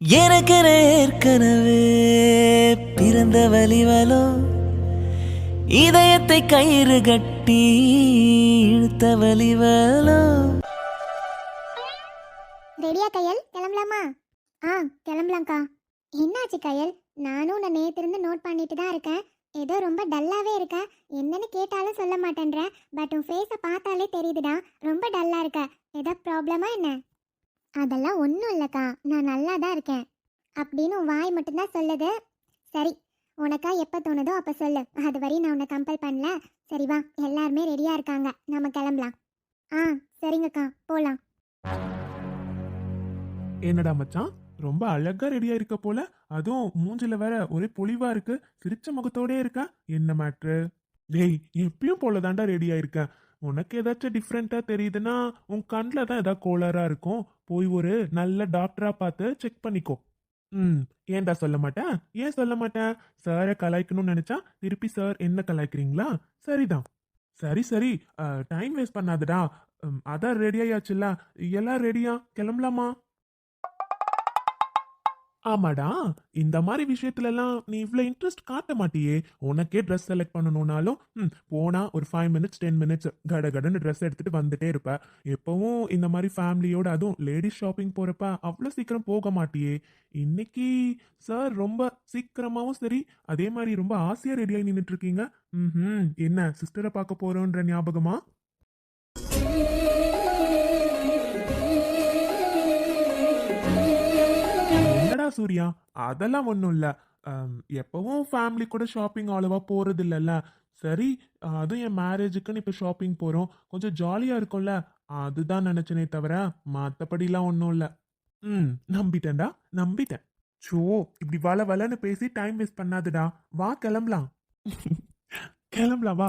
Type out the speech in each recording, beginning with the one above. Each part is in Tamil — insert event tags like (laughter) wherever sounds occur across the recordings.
எனக்கு ஏற்கனவே பிறந்த வலிவலோ இதயத்தை கயிறு கட்டி இழுத்த வலிவலோ ரெடியா கையல்? கிளம்பலாமா? ஆ கிளம்பலாம்க்கா. என்னாச்சு கையல்? நானும் உன்னை நேத்திருந்து நோட் பண்ணிட்டு தான் இருக்கேன். ஏதோ ரொம்ப டல்லாவே இருக்க. என்னன்னு கேட்டாலும் சொல்ல மாட்டேன்ற. பட் உன் ஃபேஸை பார்த்தாலே தெரியுதுடா. ரொம்ப டல்லா இருக்க. ஏதோ ப்ராப்ளமா என்ன? அதெல்லாம் ஒன்றும் இல்லைக்கா. நான் நல்லா தான் இருக்கேன். அப்படின்னு வாய் மட்டும்தான் சொல்லுது. சரி உனக்கா எப்போ தோணுதோ அப்போ சொல்லு. அது வரையும் நான் உன்னை கம்பல் பண்ணல. சரி வா எல்லாருமே ரெடியாக இருக்காங்க. நம்ம கிளம்பலாம். ஆ சரிங்கக்கா. போகலாம் என்னடா மச்சான்? ரொம்ப அழகா ரெடியா இருக்க போல. அதுவும் மூஞ்சில வேற ஒரே பொலிவா இருக்கு. சிரிச்ச முகத்தோடே இருக்கா? என்ன மேட்ரு டேய் எப்பயும் போல தாண்டா ரெடியா இருக்கேன் உனக்கு ஏதாச்சும் டிஃப்ரெண்ட்டாக தெரியுதுன்னா உன் கண்ணில் தான் ஏதாவது கோளாராக இருக்கும். போய் ஒரு நல்ல டாக்டராக பார்த்து செக் பண்ணிக்கோ. ம் ஏன்டா சொல்ல மாட்டேன் ஏன் சொல்ல மாட்டேன் சாரை கலாய்க்கணும்னு நினச்சா திருப்பி சார் என்ன கலாய்க்கிறீங்களா? சரிதான். சரி சரி. டைம் வேஸ்ட் பண்ணாதடா. ம், அதான் ரெடி ஆயாச்சுல்ல. எல்லாம் ரெடியா கிளம்பலாமா? ஆமாடா இந்த மாதிரி விஷயத்துல எல்லாம் நீ இவ்வளோ இன்ட்ரெஸ்ட் காட்ட மாட்டியே. உனக்கே ட்ரெஸ் செலக்ட் பண்ணணும்னாலும் ம், போனா ஒரு ஃபைவ் மினிட்ஸ் டென் மினிட்ஸ் கட கடன்னு ட்ரெஸ் எடுத்துட்டு வந்துட்டே இருப்ப. எப்பவும் இந்த மாதிரி ஃபேமிலியோட அதுவும் லேடிஸ் ஷாப்பிங் போறப்ப அவ்வளோ சீக்கிரம் போக மாட்டியே. இன்னைக்கு சார் ரொம்ப சீக்கிரமாகவும் சரி அதே மாதிரி ரொம்ப ஆசையா ரெடியாகி நின்றுட்டு இருக்கீங்க ம் என்ன சிஸ்டரை பார்க்க போறோன்ற ஞாபகமா? சூர்யா? அதெல்லாம் ஒன்றும் இல்லை. எப்பவும் ஃபேமிலி கூட ஷாப்பிங் அவ்வளோவா போகிறது இல்லைல்ல. சரி அதுவும் என் மேரேஜுக்குன்னு இப்போ ஷாப்பிங் போகிறோம் கொஞ்சம் ஜாலியாக இருக்கும்ல. அதுதான் நினச்சனே தவிர மற்றபடிலாம் ஒன்றும் இல்லை. ம் நம்பிட்டேன்டா நம்பிட்டேன். சோ இப்படி வள வளன்னு பேசி டைம் வேஸ்ட் பண்ணாதுடா. வா கிளம்பலாம். (laughs) கிளம்பலாம் வா.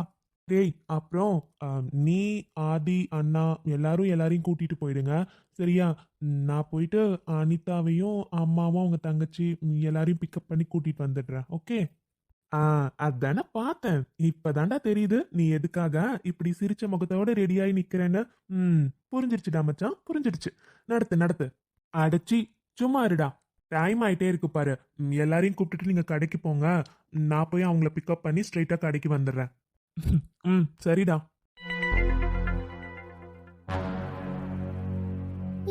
டேய் அப்புறம் நீ ஆதி அண்ணா எல்லாரும் எல்லாரையும் கூட்டிட்டு போயிடுங்க. சரியா? நான் போயிட்டு அனிதாவையும் அம்மாவும் அவங்க தங்கச்சி எல்லாரையும் பிக்கப் பண்ணி கூட்டிட்டு வந்துடுறேன். ஓகே? ஆ அதானே பார்த்தேன். இப்பதான்டா தெரியுது. நீ எதுக்காக இப்படி சிரிச்ச முகத்தோட ரெடியாகி நிக்கிறேன்னு? ம் புரிஞ்சிருச்சுடா மச்சான். புரிஞ்சிருச்சு. நடத்து நடத்து. அடைச்சி சும்மா இருடா. டைம் ஆயிட்டே இருக்கு பாரு. எல்லாரையும் கூப்பிட்டுட்டு நீங்க கடைக்கு போங்க. நான் போய் அவங்கள பிக்கப் பண்ணி ஸ்ட்ரைட்டா கடைக்கு வந்துடுறேன். ம் சரிடா.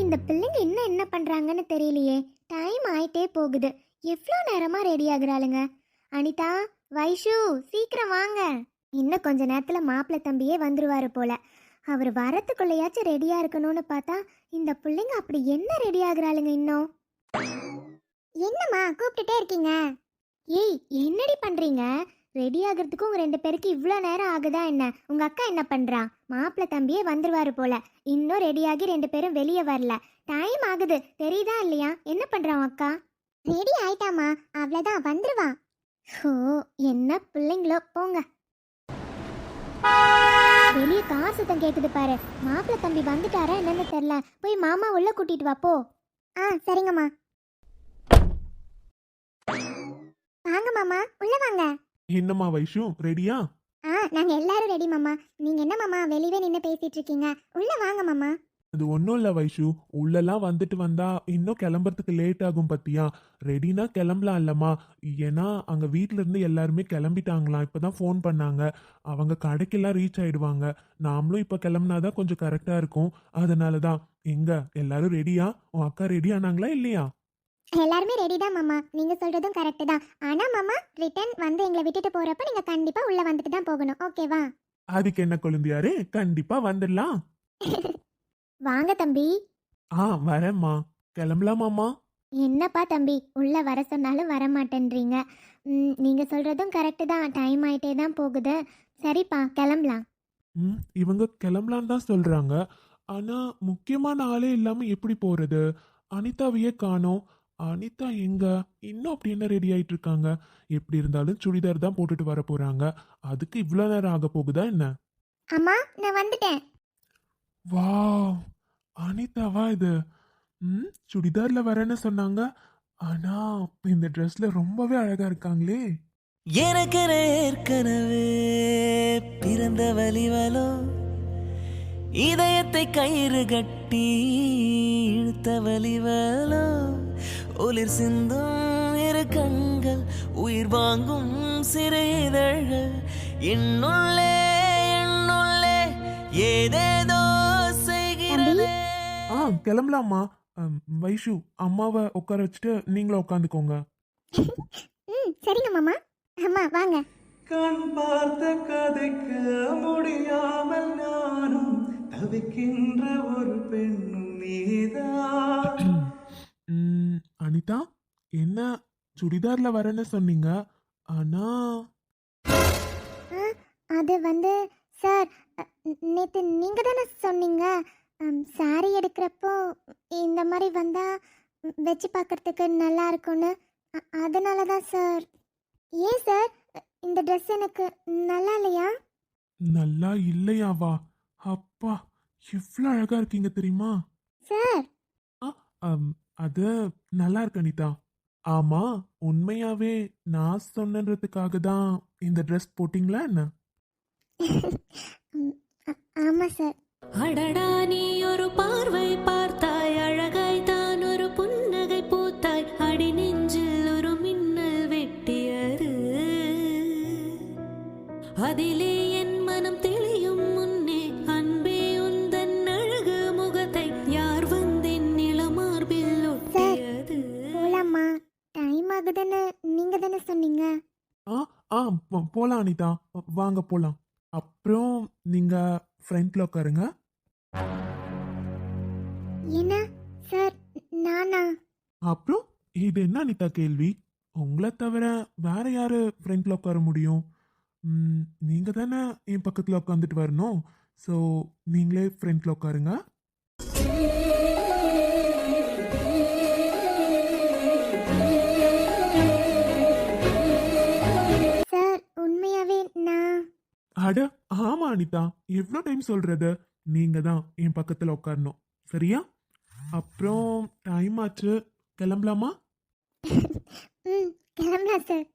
இந்த பிள்ளைங்க இன்னும் என்ன பண்றாங்கன்னு தெரியலையே. டைம் ஆயிட்டே போகுது. எவ்வளோ நேரமா ரெடி ஆகுறாளுங்க? அனிதா வைஷு சீக்கிரம் வாங்க. இன்னும் கொஞ்ச நேரத்துல மாப்பிள்ளை தம்பியே வந்துருவாரு போல. அவர் வரத்துக்குள்ளேயாச்சும் ரெடியா இருக்கணும்னு பார்த்தா இந்த பிள்ளைங்க அப்படி என்ன ரெடி ஆகுறாளுங்க இன்னும்? என்னம்மா கூப்பிட்டுட்டே இருக்கீங்க? ஏய் என்னடி பண்றீங்க? ரெடி ஆகிறதுக்கு உங்க ரெண்டு பேருக்கு இவ்வளோ நேரம் ஆகுதா என்ன? உங்க அக்கா என்ன பண்றா? மாப்பிள்ளை தம்பியே வந்துருவாரு போல. இன்னும் ரெடியாகி ரெண்டு பேரும் வெளியே வரல. டைம் ஆகுது. தெரியுதா இல்லையா? என்ன பண்றான் அக்கா? ரெடி ஆயிட்டாமா அவ்வளவுதான். வந்துருவா. ஓ என்ன பிள்ளைங்களோ. போங்க. வெளியே கார் சத்தம் கேக்குது பாரு. மாப்பிள்ளை தம்பி வந்துட்டாரா என்னன்னு தெரியல. போய் மாமா உள்ள கூட்டிட்டு வா போ. ஆ சரிங்கம்மா. வாங்க மாமா. உள்ள வாங்க. என்னம்மா வைஷு ரெடியா ஆ நாங்க எல்லாரும் ரெடி மாமா. நீங்க என்ன மாமா வெளியவே நின்று பேசிட்டு இருக்கீங்க உள்ள வாங்க மாமா. அது ஒன்றும் இல்லை வைஷு. உள்ளெல்லாம் வந்துட்டு வந்தா இன்னும் கிளம்புறதுக்கு லேட் ஆகும் பத்தியா? ரெடினா கிளம்பலாம் இல்லம்மா. ஏன்னா அங்க வீட்ல இருந்து எல்லாருமே கிளம்பிட்டாங்களாம். இப்பதான் ஃபோன் பண்ணாங்க. அவங்க கடைக்கெல்லாம் ரீச் ஆயிடுவாங்க. நாமளும் இப்போ கிளம்புனாதான் கொஞ்சம் கரெக்டா இருக்கும். அதனால தான் எங்க எல்லாரும் ரெடியா உன் அக்கா ரெடி ஆனாங்களா இல்லையா? எல்லாருமே ரெடி தான் மாமா. நீங்க சொல்றதும் கரெக்ட் தான். ஆனா மாமா ரிட்டர்ன் வந்து எங்களை விட்டுட்டு போறப்ப நீங்க கண்டிப்பா உள்ள வந்துட்டு தான் போகணும். ஓகேவா அதுக்கு என்ன கொழுந்தியாரு? கண்டிப்பா வந்துடலாம். (laughs) வாங்க தம்பி. ஆ வரேம்மா. கிளம்பலாமாம்மா என்னப்பா தம்பி? உள்ள வர சொன்னாலும் வர மாட்டேன்றீங்க ம், நீங்க சொல்றதும் கரெக்ட் தான். டைம் ஆயிட்டே தான் போகுது. சரிப்பா கிளம்பலாம். ம் இவங்க கிளம்பலான்னு தான் சொல்றாங்க. ஆனா முக்கியமான ஆளே இல்லாம எப்படி போறது? அனிதாவையே காணோம். அனிதா எங்க? இன்னும் அப்படி என்ன ரெடி ஆயிட்டு இருக்காங்க எப்படி இருந்தாலும் சுடிதார் தான் போட்டுட்டு வர போறாங்க. அதுக்கு இவ்வளோ நேரம் ஆக போகுதா என்ன? அம்மா நான் வந்துட்டேன். வாவ்! அனிதாவா இது? ம் சுடிதார்ல வரேன்னு சொன்னாங்க. ஆனா இந்த ட்ரெஸ்ல ரொம்பவே அழகா இருக்காங்களே. எனக்கென ஏற்கனவே பிறந்த வலிவலோ இதயத்தை கயிறு கட்டி இழுத்த வலிவலோ? ஒளிர் சிந்தும் இரு கண்கள் உயிர் வாங்கும் சிறு இதழ்கள். என்னுள்ளே என்னுள்ளே ஏதேதோ செய்கிறதே. ஆ கிளம்பலாமா வைஷு அம்மாவை உட்கார வச்சுட்டு நீங்களும் உட்காந்துக்கோங்க. ம் சரிங்க மாமா. அம்மா வாங்க. கண் பார்த்த கதைக்க முடியாமல் நானும் தவிக்கின்ற ஒரு பெண்ணும் நீதான் ம், அனிதா என்ன சுடிதார்ல வரேன்னு சொன்னீங்க? ஆனா ஆ, அது வந்து சார் நேற்று நீங்கள் தானே சொன்னீங்க? சாரி எடுக்கிறப்போ இந்த மாதிரி வந்தால் வச்சு பார்க்கறதுக்கு நல்லா இருக்கும்னு. அதனால தான் சார். ஏன் சார்? இந்த ட்ரெஸ் எனக்கு நல்லா இல்லையா? நல்லா இல்லையாவா? அப்பா. இவ்வளோ அழகா இருக்கீங்க தெரியுமா? சார். அம், அது நல்லா இருக்கு அனிதா. ஆமா உண்மையாவே நான் சொன்னதுக்காக தான் இந்த ட்ரெஸ் போட்டிங்களா என்ன? ம், ஆ- ஆமாம் சார். அடடா நீ ஒரு பார்வை பார்த்தாய். அழகாய் தான் ஒரு புன்னகை பூத்தாய். அடி நெஞ்சில் ஒரு மின்னல் வெட்டியது. அதிலே ஆ ஆ போ- போலாம் அனிதா. வாங்க போலாம். அப்புறம் நீங்க ஃப்ரண்ட்ல உட்காருங்க. என்ன? சார் நானா? அப்புறம் இது என்ன அனிதா கேள்வி? உங்களை தவிர வேற யாரு ஃப்ரண்ட்ல உட்கார முடியும்? நீங்க தானே என் பக்கத்துல உட்காந்துட்டு வரணும்? ஸோ நீங்களே ஃப்ரண்ட்ல உட்காருங்க. நான் அட ஆமா அனிதா. எவ்வளோ டைம் சொல்றது? நீங்க தான் என் பக்கத்துல உட்காரணும் சரியா? அப்புறம் டைம் ஆச்சு. கிளம்பலாமா? ம் கிளம்பலாம் சார்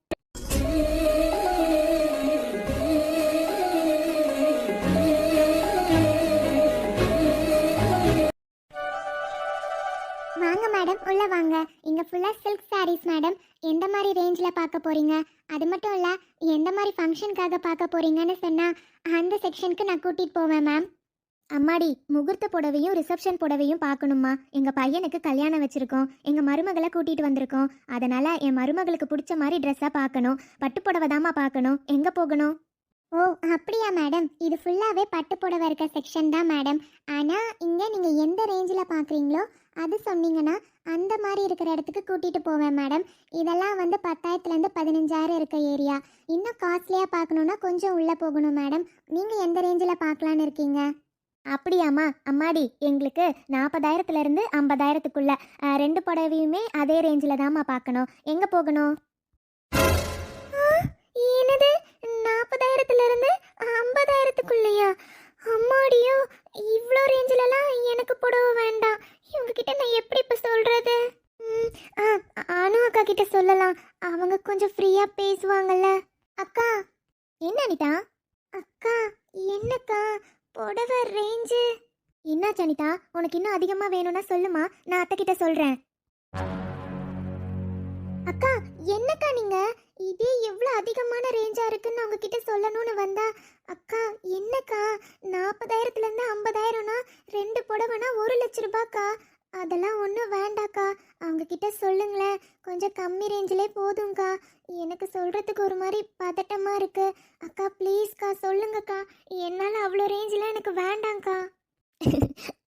வாங்க மேடம் உள்ள வாங்க. இங்க ஃபுல்லா சில்க் சாரீஸ் மேடம் எந்த மாதிரி ரேஞ்சில் பார்க்க போகிறீங்க அது மட்டும் இல்லை எந்த மாதிரி ஃபங்க்ஷனுக்காக பார்க்க போகிறீங்கன்னு சொன்னால் அந்த செக்ஷனுக்கு நான் கூட்டிகிட்டு போவேன் மேம் அம்மாடி முகூர்த்த புடவையும் ரிசப்ஷன் புடவையும் பார்க்கணுமா எங்கள் பையனுக்கு கல்யாணம் வச்சுருக்கோம். எங்கள் மருமகளை கூட்டிகிட்டு வந்திருக்கோம். அதனால் என் மருமகளுக்கு பிடிச்ச மாதிரி ட்ரெஸ்ஸாக பார்க்கணும். பட்டு புடவை தாம்மா பார்க்கணும். எங்கே போகணும்? ஓ அப்படியா மேடம் இது ஃபுல்லாகவே பட்டு புடவை இருக்க செக்ஷன் தான் மேடம் ஆனால் இங்கே நீங்கள் எந்த ரேஞ்சில் பார்க்குறீங்களோ அது சொன்னீங்கன்னா அந்த மாதிரி இருக்கிற இடத்துக்கு கூட்டிகிட்டு போவேன் மேடம் இதெல்லாம் வந்து பத்தாயிரத்துலேருந்து பதினஞ்சாயிரம் இருக்க ஏரியா இன்னும் காஸ்ட்லியாக பார்க்கணுன்னா கொஞ்சம் உள்ளே போகணும் மேடம் நீங்கள் எந்த ரேஞ்சில் பார்க்கலான்னு இருக்கீங்க? அப்படியாம்மா. அம்மாடி எங்களுக்கு நாற்பதாயிரத்துலேருந்து ஐம்பதாயிரத்துக்குள்ளே. ஐம்பதாயிரத்துக்குள்ள ரெண்டு புடவையுமே அதே ரேஞ்சில் தாம்மா பார்க்கணும். எங்கே போகணும்? என்னது? நாற்பதாயிரத்துலேருந்து ஐம்பதாயிரத்துக்குள்ளேயா? அம்மாடியோ இவ்வளோ ரேஞ்சிலலாம் எனக்கு புடவை வேண்டாம். இவங்ககிட்ட நான் எப்படி இப்போ சொல்கிறது ம், ஆ அனு அக்கா கிட்ட சொல்லலாம். அவங்க கொஞ்சம் ஃப்ரீயாக பேசுவாங்கல்ல. அக்கா என்ன அனிதா? அக்கா என்னக்கா? புடவை ரேஞ்சு. என்னாச்சு அனிதா? உனக்கு இன்னும் அதிகமாக வேணும்னா சொல்லுமா. நான் அத்தை கிட்ட சொல்கிறேன் அக்கா என்னக்கா நீங்கள் இதே எவ்வளோ அதிகமான ரேஞ்சாக இருக்குன்னு அவங்கக்கிட்ட சொல்லணும்னு வந்தா அக்கா என்னக்கா? நாற்பதாயிரத்துலேருந்து ஐம்பதாயிரம்னா ரெண்டு புடவைனா ஒரு லட்ச ரூபாக்கா? அதெல்லாம் ஒன்றும் வேண்டாக்கா. அவங்கக்கிட்ட சொல்லுங்களேன். கொஞ்சம் கம்மி ரேஞ்சிலே போதும்க்கா. எனக்கு சொல்கிறதுக்கு ஒரு மாதிரி பதட்டமாக இருக்குது அக்கா ப்ளீஸ்க்கா சொல்லுங்கக்கா. என்னால் அவ்வளோ ரேஞ்செலாம் எனக்கு வேண்டாங்க்கா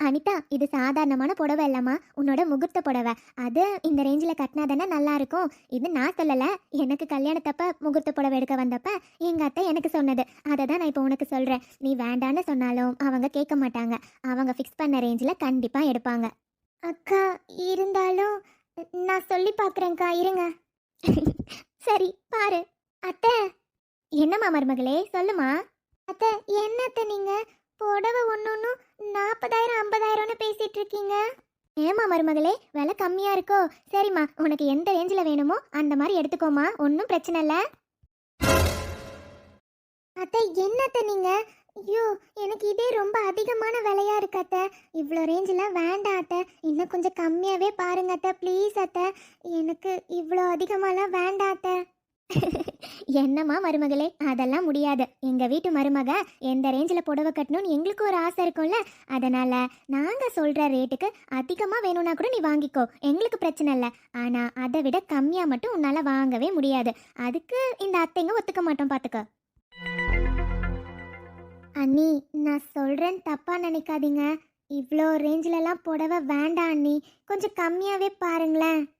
அனிதா இது சாதாரணமான புடவை இல்லம்மா. உன்னோட முகூர்த்த புடவை. அது இந்த ரேஞ்சில் கட்டினா தானே நல்லா இருக்கும் இது நான் சொல்லலை. எனக்கு கல்யாணத்தப்ப முகூர்த்த புடவை எடுக்க வந்தப்ப எங்கள் அத்தை எனக்கு சொன்னது. அதை தான் நான் இப்போ உனக்கு சொல்கிறேன் நீ வேண்டான்னு சொன்னாலும் அவங்க கேட்க மாட்டாங்க. அவங்க ஃபிக்ஸ் பண்ண ரேஞ்சில் கண்டிப்பாக எடுப்பாங்க. அக்கா இருந்தாலும் நான் சொல்லி பார்க்குறேங்க்கா இருங்க. சரி பாரு. அத்தை. என்னம்மா மருமகளே? சொல்லுமா அத்தை என்னத்தை நீங்கள் புடவை ஒன்று ஒன்றும் நாற்பதாயிரம் ஐம்பதாயிரம்னு பேசிட்டு இருக்கீங்க ஏமா மருமகளே விலை கம்மியா இருக்கோ? சரிம்மா உனக்கு எந்த ரேஞ்சில் வேணுமோ அந்த மாதிரி எடுத்துக்கோமா ஒன்றும் பிரச்சனை இல்லை. அத்தை என்னத்த நீங்க? ஐயோ எனக்கு இதே ரொம்ப அதிகமான விலையா இருக்கு அத்தை. இவ்வளோ ரேஞ்சில் வேண்டாம் அத்தை. இன்னும் கொஞ்சம் கம்மியாகவே பாருங்க அத்தை ப்ளீஸ் அத்தை. எனக்கு இவ்வளோ அதிகமாலாம் வேண்டாம் அத்தை. என்னம்மா மருமகளே? அதெல்லாம் முடியாது. எங்க வீட்டு மருமக எந்த ரேஞ்சில் புடவை கட்டணும்னு எங்களுக்கு ஒரு ஆசை இருக்கும்ல. அதனால நாங்க சொல்ற ரேட்டுக்கு அதிகமா வேணும்னா கூட நீ வாங்கிக்கோ. எங்களுக்கு பிரச்சனை இல்லை. ஆனா அதை விட கம்மியா மட்டும் உன்னால வாங்கவே முடியாது. அதுக்கு இந்த அத்தைங்க ஒத்துக்க மாட்டோம் பாத்துக்க. அண்ணி நான் சொல்றேன் தப்பா நினைக்காதீங்க. இவ்வளோ ரேஞ்சிலலாம் புடவை வேண்டாம் அண்ணி. கொஞ்சம் கம்மியாவே பாருங்களேன்.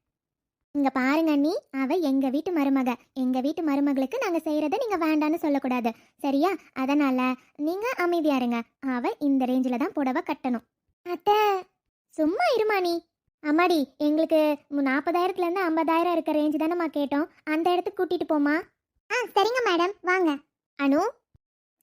இங்க பாருங்க அண்ணி அவ எங்க வீட்டு மருமக. எங்க வீட்டு மருமகளுக்கு நாங்க செய்யறத நீங்க வேண்டான்னு சொல்லக்கூடாது. சரியா? அதனால நீங்க அமைதியா இருங்க. அவ இந்த ரேஞ்சில தான் புடவை கட்டணும். அத்த சும்மா இருமா நீ அம்மாடி எங்களுக்கு நாற்பதாயிரத்துல இருந்து ஐம்பதாயிரம் இருக்க ரேஞ்சு தானேம்மா கேட்டோம். அந்த இடத்துக்கு கூட்டிட்டு போமா ஆ சரிங்க மேடம். வாங்க. அனு.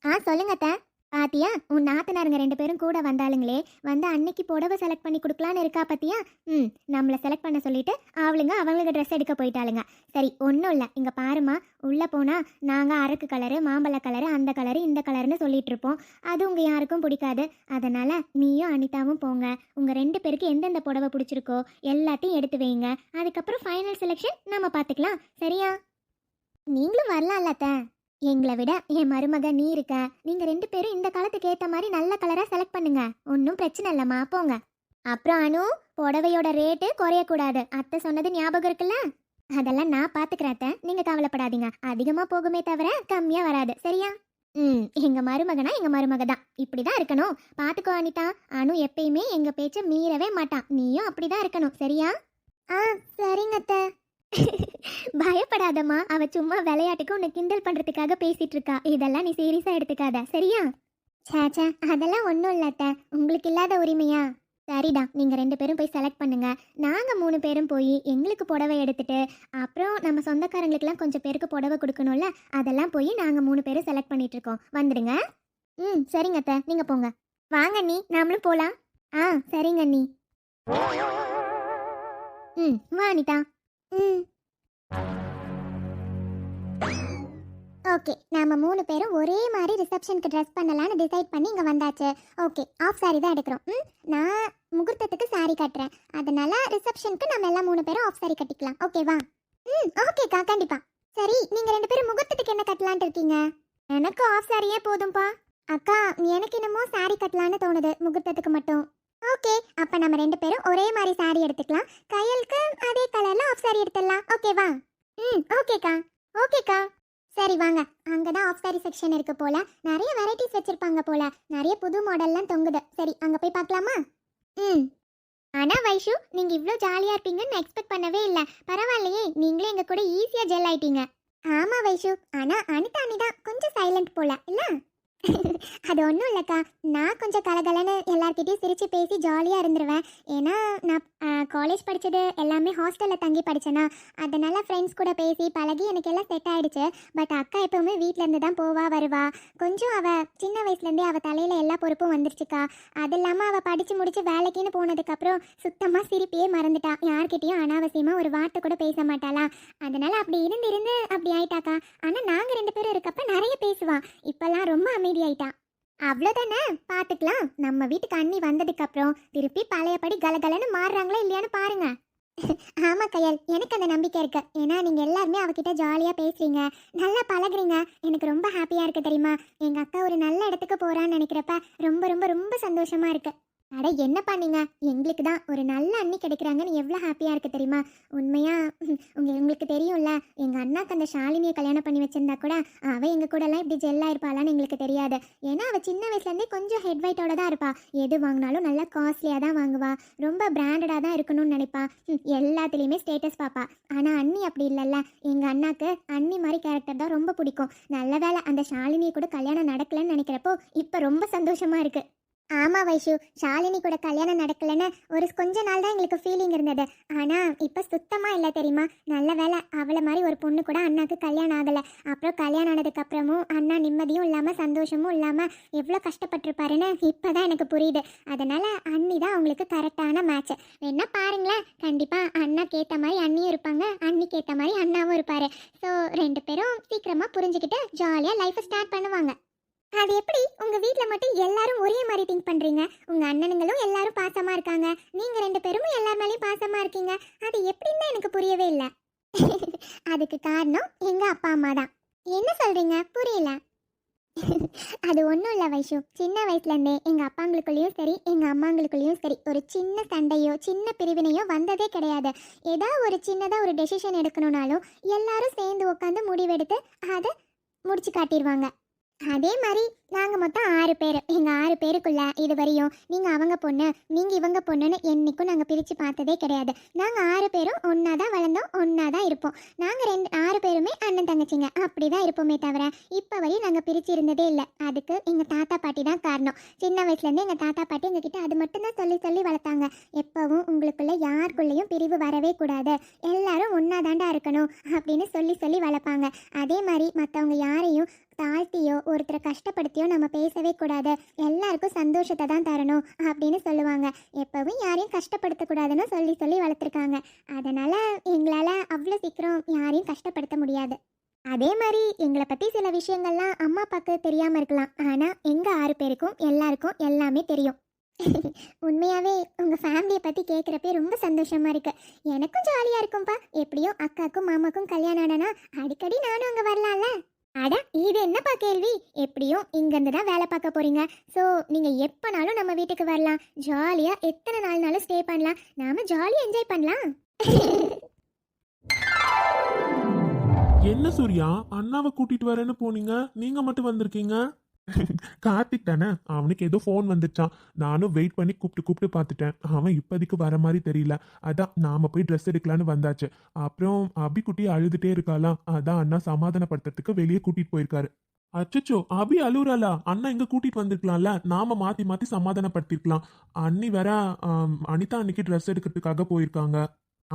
ஆ சொல்லுங்க அத்தை. பாத்தியா உன் நாத்தனாருங்க ரெண்டு பேரும் கூட வந்தாளுங்களே வந்து அன்னைக்கு புடவை செலக்ட் பண்ணி கொடுக்கலான்னு இருக்கா பாத்தியா? ம் நம்மளை செலக்ட் பண்ண சொல்லிட்டு அவளுங்க அவங்களுக்கு ட்ரெஸ் எடுக்க போயிட்டாளுங்க. சரி ஒன்றும் இல்லை. இங்கே பாருமா உள்ளே போனால் நாங்கள் அரக்கு கலரு மாம்பழ கலரு அந்த கலரு இந்த கலருன்னு சொல்லிட்டு இருப்போம். அது உங்கள் யாருக்கும் பிடிக்காது. அதனால் நீயும் அனிதாவும் போங்க. உங்கள் ரெண்டு பேருக்கு எந்தெந்த புடவை பிடிச்சிருக்கோ எல்லாத்தையும் எடுத்து வைங்க. அதுக்கப்புறம் ஃபைனல் செலெக்ஷன் நம்ம பார்த்துக்கலாம் சரியா? நீங்களும் வரலாம்ல அத்தை. எங்களை விட என் மருமக நீ இருக்க. நீங்கள் ரெண்டு பேரும் இந்த காலத்துக்கு ஏற்ற மாதிரி நல்ல கலராக செலக்ட் பண்ணுங்க. ஒன்றும் பிரச்சனை இல்லைம்மா போங்க. அப்புறம் அனு புடவையோட ரேட்டு குறையக்கூடாது. அத்தை சொன்னது ஞாபகம் இருக்குல்ல? அதெல்லாம் நான் பாத்துக்கிறேன் நீங்க கவலைப்படாதீங்க. அதிகமா போகுமே தவிர கம்மியா வராது. சரியா? ம் எங்க மருமகனா எங்க மருமக தான். இப்படிதான் இருக்கணும். பாத்துக்கோ அனிதா. அனு எப்பயுமே எங்க பேச்ச மீறவே மாட்டான் நீயும் அப்படிதான் இருக்கணும். சரியா? ஆ சரிங்க அத்தை. பயப்படாதம்மா. அவ சும்மா விளையாட்டுக்கு உன்னை கிண்டல் பண்றதுக்காக பேசிட்டு இருக்கா இதெல்லாம் நீ சீரியஸா எடுத்துக்காத. சரியா? சேச்சே அதெல்லாம் ஒன்றும் இல்லை அத்தை. உங்களுக்கு இல்லாத உரிமையா? சரிடா. நீங்கள் ரெண்டு பேரும் போய் செலக்ட் பண்ணுங்க. நாங்கள் மூணு பேரும் போய் எங்களுக்கு புடவை எடுத்துட்டு அப்புறம் நம்ம சொந்தக்காரங்களுக்குலாம் கொஞ்சம் பேருக்கு புடவை கொடுக்கணும்ல? அதெல்லாம் போய் நாங்கள் மூணு பேரும் செலக்ட் பண்ணிட்டு இருக்கோம் வந்துடுங்க. ம் சரிங்க அத்தை. நீங்கள் போங்க. வாங்க நீ நாமளும் போகலாம் ஆ சரிங்க நீ ம் வா அனிதா. ம். ஓகே நாம மூணு பேரும் ஒரே மாதிரி ரிசப்ஷனுக்கு ட்ரெஸ் பண்ணலாம்னு டிசைட் பண்ணி இங்கே வந்தாச்சு. ஓகே ஆஃப் சாரி தான் எடுக்கிறோம். ம் நான் முகூர்த்தத்துக்கு சாரி கட்டுறேன். அதனால ரிசப்ஷனுக்கு நம்ம எல்லாம் மூணு பேரும் ஆஃப் சாரி கட்டிக்கலாம். ஓகேவா ம் ஓகேக்கா கண்டிப்பா. சரி நீங்க ரெண்டு பேரும் முகூர்த்தத்துக்கு என்ன கட்டலான்ட்டு இருக்கீங்க? எனக்கு ஆஃப் சாரியே போதும்பா. அக்கா எனக்கு என்னமோ சாரி கட்டலான்னு தோணுது முகூர்த்தத்துக்கு மட்டும். ஓகே அப்ப நம்ம ரெண்டு பேரும் ஒரே மாதிரி சாரி எடுத்துக்கலாம். கையலுக்கு அதே கலர்ல ஆஃப் சாரி எடுத்துடலாம். ஓகேவா ம் ஓகேக்கா ஓகேக்கா சரி வாங்க. அங்கதான் ஆஃப் சாரி செக்ஷன் இருக்கு போல. நிறைய வெரைட்டிஸ் வச்சிருப்பாங்க போல. நிறைய புது மாடல்லாம் தொங்குது. சரி அங்க போய் பார்க்கலாமா? ம். ஆனா வைஷு நீங்க இவ்வளோ ஜாலியா இருப்பீங்கன்னு எக்ஸ்பெக்ட் பண்ணவே இல்லை. பரவாயில்லையே நீங்களே எங்க கூட ஈஸியா ஜெல் ஆயிட்டீங்க. ஆமா வைஷு. ஆனா அனிதா தான் கொஞ்சம் சைலண்ட் போல. இல்ல? அது ஒன்றும் இல்லைக்கா. நான் கொஞ்சம் கலகலன்னு எல்லார்கிட்டையும் சிரித்து பேசி ஜாலியாக இருந்துருவேன். ஏன்னா நான் காலேஜ் படித்தது எல்லாமே ஹாஸ்டலில் தங்கி படித்தேனா அதனால் ஃப்ரெண்ட்ஸ் கூட பேசி பழகி எனக்கு எல்லாம் செட் ஆகிடுச்சு பட் அக்கா எப்போவுமே வீட்டிலேருந்து தான் போவா வருவா. கொஞ்சம் அவள் சின்ன வயசுலேருந்தே அவள் தலையில் எல்லா பொறுப்பும் வந்துருச்சுக்கா. அது இல்லாமல் அவள் படித்து முடித்து வேலைக்குன்னு போனதுக்கப்புறம் சுத்தமாக சிரிப்பையே மறந்துட்டா. யார்கிட்டயும் அனாவசியமாக ஒரு வார்த்தை கூட பேச மாட்டாளா. அதனால் அப்படி இருந்து இருந்து அப்படி ஆயிட்டாக்கா. ஆனால் நாங்கள் ரெண்டு பேரும் இருக்கப்ப நிறைய பேசுவான் இப்போல்லாம் ரொம்ப அமைதியாயிட்டா அவ்வளோதானே பார்த்துக்கலாம் நம்ம வீட்டுக்கு அண்ணி வந்ததுக்கு அப்புறம் திருப்பி பழையபடி கலகலன்னு மாறுறாங்களா இல்லையான்னு பாருங்க. ஆமா கையல். எனக்கு அந்த நம்பிக்கை இருக்கு. ஏன்னா நீங்க எல்லாருமே அவகிட்ட ஜாலியா பேசுறீங்க. நல்லா பழகுறீங்க. எனக்கு ரொம்ப ஹாப்பியா இருக்கு தெரியுமா? எங்க அக்கா ஒரு நல்ல இடத்துக்கு போறான்னு நினைக்கிறப்ப ரொம்ப ரொம்ப ரொம்ப சந்தோஷமா இருக்கு. அட என்ன பண்ணீங்க? எங்களுக்கு தான் ஒரு நல்ல அண்ணி கிடைக்கிறாங்கன்னு எவ்வளோ ஹாப்பியாக இருக்கு தெரியுமா? உண்மையா? உங்க உங்களுக்கு தெரியும்ல. எங்கள் அண்ணாக்கு அந்த ஷாலினியை கல்யாணம் பண்ணி வச்சிருந்தா கூட அவள் எங்கள் கூடலாம் இப்படி ஜெல்லாக இருப்பாளான்னு எங்களுக்கு தெரியாது. ஏன்னா அவள் சின்ன வயசுலேருந்தே கொஞ்சம் ஹெட் வெயிட்டோட தான் இருப்பா. எது வாங்கினாலும் நல்லா காஸ்ட்லியாக தான் வாங்குவா. ரொம்ப பிராண்டடாக தான் இருக்கணும்னு நினைப்பா. எல்லாத்துலேயுமே ஸ்டேட்டஸ் பார்ப்பா ஆனால் அண்ணி அப்படி இல்லைல்ல. எங்கள் அண்ணாக்கு அண்ணி மாதிரி கேரக்டர் தான் ரொம்ப பிடிக்கும். நல்ல வேலை அந்த ஷாலினியை கூட கல்யாணம் நடக்கலைன்னு நினைக்கிறப்போ இப்போ ரொம்ப சந்தோஷமாக இருக்குது ஆமா வைஷு ஷாலினி கூட கல்யாணம் நடக்கலன்னு ஒரு கொஞ்ச நாள் தான் எங்களுக்கு ஃபீலிங் இருந்தது. ஆனா இப்ப சுத்தமா இல்ல தெரியுமா? நல்ல வேலை அவளை மாதிரி ஒரு பொண்ணு கூட அண்ணாக்கு கல்யாணம் ஆகல. அப்புறம் கல்யாணம் ஆனதுக்கு அப்புறமும் அண்ணா நிம்மதியும் இல்லாம சந்தோஷமும் இல்லாம எவ்வளோ கஷ்டப்பட்டிருப்பாருன்னு இப்பதான் எனக்கு புரியுது. அதனால அண்ணி தான் அவங்களுக்கு கரெக்டான மேட்ச் வேணா பாருங்களேன். கண்டிப்பா அண்ணாக்கு கேத்த மாதிரி அண்ணியும் இருப்பாங்க அண்ணிக்கு கேத்த மாதிரி அண்ணாவும் இருப்பாரு. ஸோ ரெண்டு பேரும் சீக்கிரமா புரிஞ்சுக்கிட்டு ஜாலியா லைஃப் ஸ்டார்ட் பண்ணுவாங்க. அது எப்படி? உங்க வீட்ல மட்டும் எல்லாரும் ஒரே மாதிரி திங்க் பண்றீங்க? உங்க அண்ணனுங்களும் எல்லாரும் பாசமா இருக்காங்க. நீங்க ரெண்டு பேரும் எல்லார் மேலயும் பாசமா இருக்கீங்க. அது எப்படின்னு எனக்கு புரியவே இல்லை. (laughs) அதுக்கு காரணம் எங்க அப்பா அம்மா தான். என்ன சொல்றீங்க? புரியல. (laughs) அது ஒன்றும் இல்லை வைஷு. சின்ன வயசுலேருந்தே எங்கள் அப்பாங்களுக்குள்ளேயும் சரி எங்கள் அம்மாங்களுக்குள்ளேயும் சரி ஒரு சின்ன சண்டையோ சின்ன பிரிவினையோ வந்ததே கிடையாது. ஏதாவது ஒரு சின்னதாக ஒரு டெசிஷன் எடுக்கணும்னாலும் எல்லாரும் சேர்ந்து உட்காந்து முடிவெடுத்து அதை முடிச்சு காட்டிடுவாங்க அதே மாதிரி நாங்கள் மொத்தம் ஆறு பேர். எங்கள் ஆறு பேருக்குள்ள இது வரையும் நீங்கள் அவங்க பொண்ணு நீங்கள் இவங்க பொண்ணுன்னு என்றைக்கும் நாங்கள் பிரித்து பார்த்ததே கிடையாது. நாங்கள் ஆறு பேரும் ஒன்றா தான் வளர்ந்தோம் ஒன்றா தான் இருப்போம். நாங்கள் ரெண்டு ஆறு பேருமே அண்ணன் தங்கச்சிங்க. அப்படி தான் இருப்போமே தவிர இப்போ வரையும் நாங்கள் பிரித்து இருந்ததே இல்லை. அதுக்கு எங்கள் தாத்தா பாட்டி தான் காரணம். சின்ன வயசுலேருந்து எங்கள் தாத்தா பாட்டி எங்ககிட்ட அது மட்டும்தான் சொல்லி சொல்லி வளர்த்தாங்க. எப்போவும் உங்களுக்குள்ள யாருக்குள்ளேயும் பிரிவு வரவே கூடாது. எல்லாரும் ஒன்றா தாண்டா இருக்கணும் அப்படின்னு சொல்லி சொல்லி வளர்ப்பாங்க. அதே மாதிரி மற்றவங்க யாரையும் தாழ்த்தியோ ஒருத்தரை கஷ்டப்படுத்தியோ நம்ம பேசவே கூடாது. எல்லாருக்கும் சந்தோஷத்தை தான் தரணும் அப்படின்னு சொல்லுவாங்க. எப்பவும் யாரையும் கஷ்டப்படுத்தக்கூடாதுன்னு சொல்லி சொல்லி வளர்த்துருக்காங்க. அதனால் எங்களால் அவ்வளோ சீக்கிரம் யாரையும் கஷ்டப்படுத்த முடியாது. அதே மாதிரி எங்களை பற்றி சில விஷயங்கள்லாம் அம்மா அப்பாவுக்கு தெரியாமல் இருக்கலாம். ஆனால் எங்கள் ஆறு பேருக்கும் எல்லாருக்கும் எல்லாமே தெரியும். உண்மையாகவே உங்கள் ஃபேமிலியை பற்றி கேட்குறப்பே ரொம்ப சந்தோஷமாக இருக்குது எனக்கும் ஜாலியாக இருக்கும்ப்பா எப்படியும் அக்காக்கும் மாமாக்கும் கல்யாணம் ஆனனா அடிக்கடி நானும் அங்கே வரலாம்ல. அட இது என்னப்பா கேள்வி? எப்படியும் இங்கேருந்து தான் வேலை பார்க்க போறீங்க. ஸோ நீங்கள் எப்போனாலும் நம்ம வீட்டுக்கு வரலாம். ஜாலியாக எத்தனை நாள்னாலும் ஸ்டே பண்ணலாம். நாம ஜாலியாக என்ஜாய் பண்ணலாம். என்ன சூர்யா? அண்ணாவை கூட்டிட்டு வரேன்னு போனீங்க. நீங்க மட்டும் வந்திருக்கீங்க? கார்த்திக் தானே? அவனுக்கு ஏதோ ஃபோன் வந்துச்சான் நானும் வெயிட் பண்ணி கூப்பிட்டு கூப்பிட்டு பார்த்துட்டேன். அவன் இப்போதைக்கு வர மாதிரி தெரியல. அதான் நாம போய் ட்ரெஸ் எடுக்கலான்னு வந்தாச்சு. அப்புறம் அபி குட்டி அழுதுட்டே இருக்காளாம் அதான் அண்ணா சமாதானப்படுத்துறதுக்கு வெளியே கூட்டிட்டு போயிருக்காரு. அச்சச்சோ அபி அழுறாளா அண்ணா இங்க கூட்டிட்டு வந்திருக்கலாம்ல? நாம மாத்தி மாத்தி சமாதானப்படுத்திருக்கலாம். அன்னி வேற அனிதா அன்னைக்கு ட்ரெஸ் எடுக்கிறதுக்காக போயிருக்காங்க.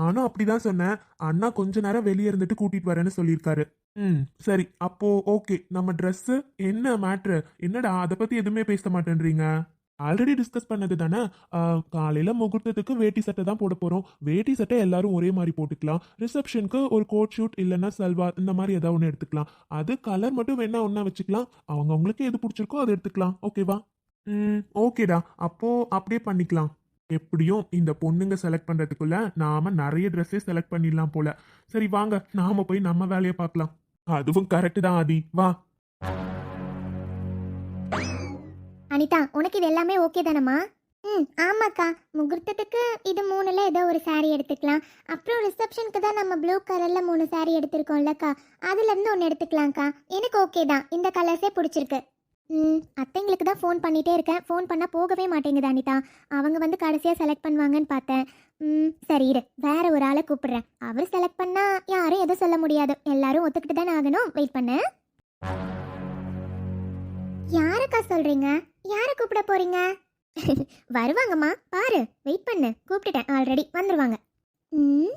நானும் அப்படிதான் சொன்னேன். அண்ணா கொஞ்ச நேரம் வெளியே இருந்துட்டு கூட்டிட்டு வரேன்னு சொல்லியிருக்காரு. ம் சரி. அப்போ ஓகே. நம்ம ட்ரெஸ் என்ன மேட்ரு என்னடா அதை பத்தி எதுவுமே பேச மாட்டேன்றீங்க? ஆல்ரெடி டிஸ்கஸ் பண்ணது தானே? காலையில முகூர்த்தத்துக்கு வேட்டி சட்டை தான் போட போறோம். வேட்டி சட்டை எல்லாரும் ஒரே மாதிரி போட்டுக்கலாம். ரிசப்ஷனுக்கு ஒரு கோட் ஷூட் இல்லைன்னா சல்வார் இந்த மாதிரி ஏதாவது ஒன்று எடுத்துக்கலாம். அது கலர் மட்டும் வேணா ஒன்றா வச்சுக்கலாம். அவங்கவுங்களுக்கு எது பிடிச்சிருக்கோ அதை எடுத்துக்கலாம். ஓகேவா? ம் ஓகேடா. அப்போ அப்படியே பண்ணிக்கலாம். எப்படியும் இந்த பொண்ணுங்க செலக்ட் பண்றதுக்குள்ள நாம நிறைய ட்ரெஸ்ஸே செலக்ட் பண்ணிடலாம் போல. சரி வாங்க. நாம போய் நம்ம வேலையை பார்க்கலாம். அதுவும் கரெக்ட் தான் ஆதி. வா. அனிதா உனக்கு இது எல்லாமே ஓகே தானம்மா? ம் ஆமாக்கா. முகூர்த்தத்துக்கு இது மூணுல ஏதோ ஒரு சாரீ எடுத்துக்கலாம். அப்புறம் ரிசப்ஷனுக்கு தான் நம்ம ப்ளூ கலர்ல மூணு சாரீ எடுத்திருக்கோம்லக்கா. அதுல இருந்து ஒன்று எடுத்துக்கலாம்க்கா. எனக்கு ஓகே தான். இந்த கலர்ஸே பிடிச்சிருக்கு. ம் அத்தைங்களுக்கு தான் ஃபோன் பண்ணிகிட்டே இருக்கேன். ஃபோன் பண்ணால் போகவே மாட்டேங்குது அனிதா. அவங்க வந்து கடைசியாக செலக்ட் பண்ணுவாங்கன்னு பார்த்தேன். ம் சரி இரு. வேற ஒரு ஆளை கூப்பிடுறேன். அவர் செலக்ட் பண்ணால் யாரும் எதுவும் சொல்ல முடியாது. எல்லாரும் ஒத்துக்கிட்டு தானே ஆகணும். வெயிட் பண்ண. யாருக்கா சொல்கிறீங்க யாரை கூப்பிட போகிறீங்க (laughs) வருவாங்கம்மா. பாரு. வெயிட் பண்ணு. கூப்பிட்டுட்டேன். ஆல்ரெடி வந்துடுவாங்க ம்.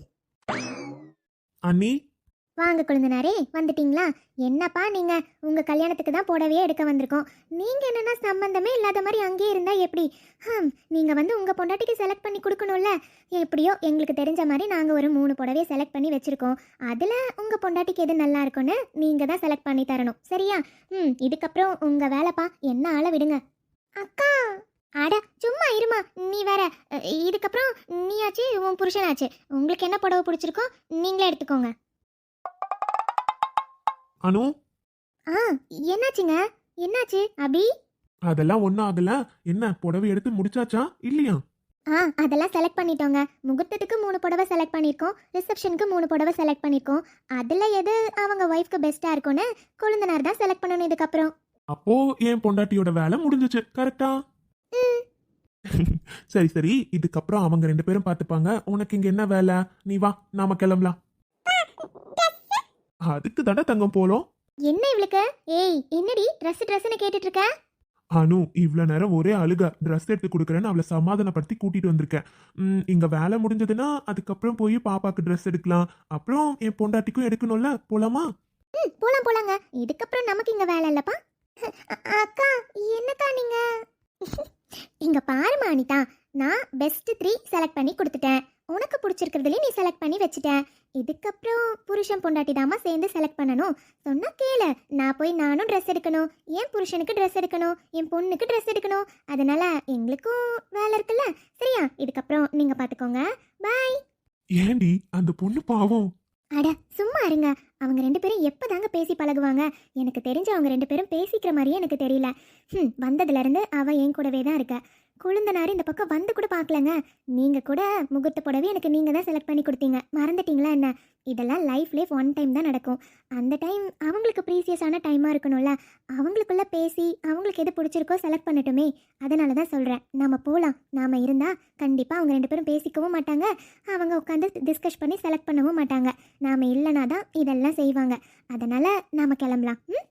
அண்ணி வாங்க குழந்தனாரே வந்துட்டீங்களா? என்னப்பா நீங்க? உங்க கல்யாணத்துக்கு தான் புடவையே எடுக்க வந்திருக்கோம். நீங்க என்னன்னா சம்பந்தமே இல்லாத மாதிரி அங்கேயே இருந்தா எப்படி? ஹம் நீங்க வந்து உங்க பொண்டாட்டிக்கு செலக்ட் பண்ணி கொடுக்கணும்ல. எப்படியோ எங்களுக்கு தெரிஞ்ச மாதிரி நாங்க ஒரு மூணு புடவையை செலக்ட் பண்ணி வச்சிருக்கோம். அதுல உங்க பொண்டாட்டிக்கு எது நல்லா இருக்கும்னு நீங்க தான் செலக்ட் பண்ணி தரணும். சரியா? ம் இதுக்கப்புறம் உங்க வேலைப்பா. என்ன ஆள விடுங்க. அக்கா! அட சும்மா இருமா. நீ வேற இதுக்கப்புறம் நீயாச்சு உன் புருஷனாச்சு. உங்களுக்கு என்ன புடவை பிடிச்சிருக்கோ நீங்களே எடுத்துக்கோங்க. அனு? ஆ என்னாச்சுங்க? என்னாச்சு அபி? அதெல்லாம் ஒன்றும் ஆகல. என்ன புடவை எடுத்து முடிச்சாச்சா? இல்லையா? ஆ அதெல்லாம் செலக்ட் பண்ணிட்டோங்க. முகூர்த்தத்துக்கு மூணு புடவை செலக்ட் பண்ணியிருக்கோம். ரிசப்ஷனுக்கு மூணு புடவை செலக்ட் பண்ணியிருக்கோம். அதில் எது அவங்க ஒய்ஃப்க்கு பெஸ்ட்டாக இருக்கும்னு கொழுந்தனார் தான் செலக்ட் பண்ணணும் இதுக்கப்புறம். அப்போ என் பொண்டாட்டியோட வேலை முடிஞ்சுச்சு கரெக்டா (laughs) சரி சரி. இதுக்கப்புறம் அவங்க ரெண்டு பேரும் பார்த்துப்பாங்க. உனக்கு இங்க என்ன வேலை? நீ வா நாம கிளம்பலாம். அதுக்கு தானே தங்கம் போலோம். என்ன இவளுக்கு? ஏய் என்னடி? ட்ரெஸ் ட்ரெஸ்ன்னு கேட்டுட்டு இருக்க அனு இவ்வளோ நேரம் ஒரே அழுக. ட்ரெஸ் எடுத்து கொடுக்குறேன்னு அவளை சமாதானப்படுத்தி கூட்டிட்டு வந்திருக்கேன். இங்க வேலை முடிஞ்சதுன்னா அதுக்கப்புறம் போய் பாப்பாக்கு ட்ரெஸ் எடுக்கலாம். அப்புறம் என் பொண்டாட்டிக்கும் எடுக்கணும்ல. போலாமா? ம் போலாம் போலாங்க. இதுக்கப்புறம் நமக்கு இங்க வேலை இல்லப்பா. அக்கா என்னக்கா நீங்க? இங்க பாருமா அனிதா. நான் பெஸ்ட் த்ரீ செலக்ட் பண்ணி கொடுத்துட்டேன். உனக்கு பிடிச்சிருக்கிறதுலயும் நீ செலக்ட் பண்ணி வச்சுட்டேன் இதுக்கப்புறம் புருஷன் பொண்டாட்டி தாமா சேர்ந்து செலக்ட் பண்ணணும். சொன்னா கேளு. நான் போய் நானும் ட்ரெஸ் எடுக்கணும். என் புருஷனுக்கு ட்ரெஸ் எடுக்கணும். என் பொண்ணுக்கு ட்ரெஸ் எடுக்கணும். அதனால எங்களுக்கும் வேலை இருக்குல்ல? சரியா? இதுக்கப்புறம் நீங்க பாத்துக்கோங்க. பாய் ஏண்டி? அந்த பொண்ணு பாவம். அட சும்மா இருங்க. அவங்க ரெண்டு பேரும் எப்போதாங்க பேசி பழகுவாங்க? எனக்கு தெரிஞ்ச அவங்க ரெண்டு பேரும் பேசிக்கிற மாதிரியே எனக்கு தெரியல. ம் வந்ததுலேருந்து அவள் என் கூடவே தான் இருக்க. குழுந்தனார் இந்த பக்கம் வந்து கூட பார்க்கலங்க. நீங்கள் கூட முகூர்த்த புடவை எனக்கு நீங்கள் தான் செலக்ட் பண்ணி கொடுத்தீங்க. மறந்துட்டீங்களா என்ன? இதெல்லாம் லைஃப் லைஃப் ஒன் டைம் தான் நடக்கும். அந்த டைம் அவங்களுக்கு ப்ரீசியஸான டைமாக இருக்கணும்ல. அவங்களுக்குள்ள பேசி அவங்களுக்கு எது பிடிச்சிருக்கோ செலக்ட் பண்ணட்டுமே. அதனால தான் சொல்கிறேன் நம்ம போகலாம் நாம் இருந்தால் கண்டிப்பாக அவங்க ரெண்டு பேரும் பேசிக்கவும் மாட்டாங்க. அவங்க உட்காந்து டிஸ்கஸ் பண்ணி செலக்ட் பண்ணவும் மாட்டாங்க. நாம் இல்லைனா தான் இதெல்லாம் செய்வாங்க. அதனால் நாம் கிளம்பலாம். ம்?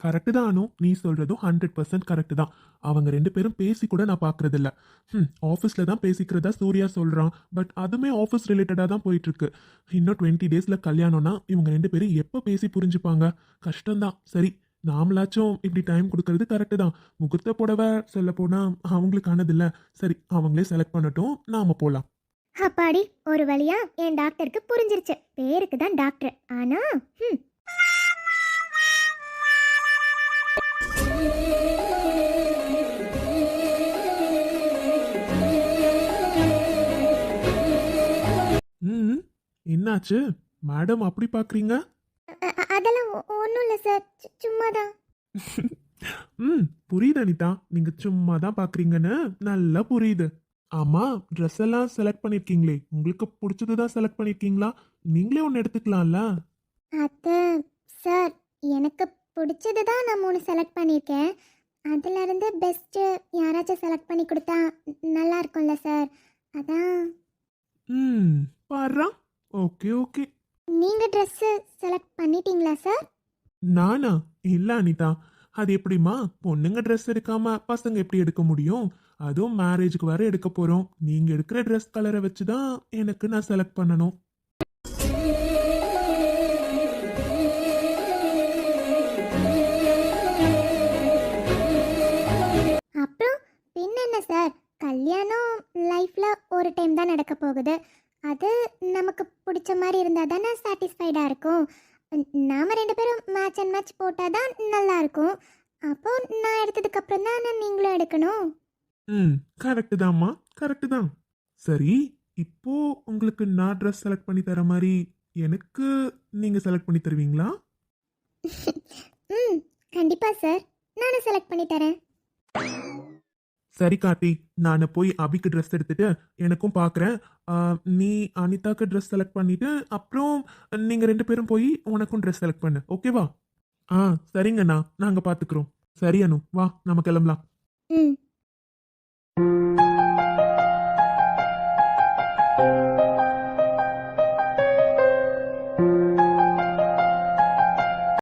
கரெக்டு தான்? அனு நீ சொல்றதும் ஹண்ட்ரட் பர்சன்ட் கரெக்டு தான். அவங்க ரெண்டு பேரும் பேசி கூட நான் பார்க்கறது இல்ல ம் ஆஃபீஸில் தான் பேசிக்கிறதா சூர்யா சொல்கிறான் பட் அதுவுமே ஆஃபீஸ் ரிலேட்டடாக தான் போயிட்டு இருக்கு இன்னும் டுவெண்ட்டி டேஸில் கல்யாணம்னா இவங்க ரெண்டு பேரும் எப்போ பேசி புரிஞ்சுப்பாங்க? கஷ்டம்தான் சரி நாமளாச்சும் இப்படி டைம் கொடுக்கறது கரெக்டு தான். முகூர்த்த புடவை சொல்ல போனால் அவங்களுக்கானது இல்ல சரி அவங்களே செலக்ட் பண்ணட்டும். நாம போகலாம் அப்பாடி ஒரு வழியா என் டாக்டருக்கு புரிஞ்சிருச்சு. பேருக்கு தான் டாக்டர் ஆனா ம் என்னாச்சு? மேடம் அப்படி பார்க்குறீங்க அதெல்லாம் ஒன்றும் இல்லை சார். சும்மா தான் (laughs) ம் புரியுது அனிதா. நீங்க சும்மா தான் பாக்குறீங்கன்னு நல்லா புரியுது. ஆமா ட்ரெஸ் எல்லாம் செலக்ட் பண்ணிருக்கீங்களே. உங்களுக்கு பிடிச்சது தான் செலக்ட் பண்ணிருக்கீங்களா? நீங்களே ஒன்று எடுத்துக்கலாம்ல. அது சார் எனக்கு பிடிச்சது தான் நான் மூணு செலக்ட் பண்ணியிருக்கேன் அதுலேருந்து பெஸ்ட்டு யாராச்சும் செலக்ட் பண்ணி கொடுத்தா நல்லா இருக்கும்ல சார். அதான். ம் பாடுறா. Okay okay. நீங்கள் ட்ரெஸ்ஸு செலக்ட் பண்ணிட்டீங்களா சார் நானா? இல்ல அனிதா. அது எப்படிமா பொண்ணுங்க ட்ரெஸ் எடுக்காம பசங்க எப்படி எடுக்க முடியும்? அதுவும் மேரேஜுக்கு வேற எடுக்க போறோம். நீங்க எடுக்கிற ட்ரெஸ் கலரை வச்சு தான் எனக்கு நான் செலக்ட் பண்ணணும். அப்புறம் பின்ன என்ன சார் கல்யாணம் லைஃப்பில் ஒரு டைம் தான் நடக்க போகுது. அது நமக்கு பிடிச்ச மாதிரி இருந்தால் தானே சாட்டிஸ்ஃபைடாக இருக்கும். நாம் ரெண்டு பேரும் மேட்ச் அண்ட் மேட்ச் போட்டால் தான் நல்லா இருக்கும். அப்போ நான் எடுத்ததுக்கு அப்புறம் தான் நீங்களும் எடுக்கணும்? ம் கரெக்டு தான்மா கரெக்டு தான். சரி இப்போ உங்களுக்கு நான் ட்ரெஸ் செலக்ட் பண்ணி தர மாதிரி எனக்கு நீங்க செலக்ட் பண்ணி தருவீங்களா? (laughs) ம் கண்டிப்பாக சார் நானும் செலக்ட் பண்ணி தரேன். சரி கார்த்தி நான் போய் அபிக்கு ட்ரெஸ் எடுத்துட்டு எனக்கும் பார்க்குறேன் நீ அனிதாக்கு ட்ரெஸ் செலக்ட் பண்ணிட்டு அப்புறம் நீங்கள் ரெண்டு பேரும் போய் உனக்கும் ட்ரெஸ் செலக்ட் பண்ணு. ஓகேவா ஆ சரிங்கண்ணா நாங்கள் பார்த்துக்குறோம் சரி அனு வா நம்ம கிளம்பலாம். ம்.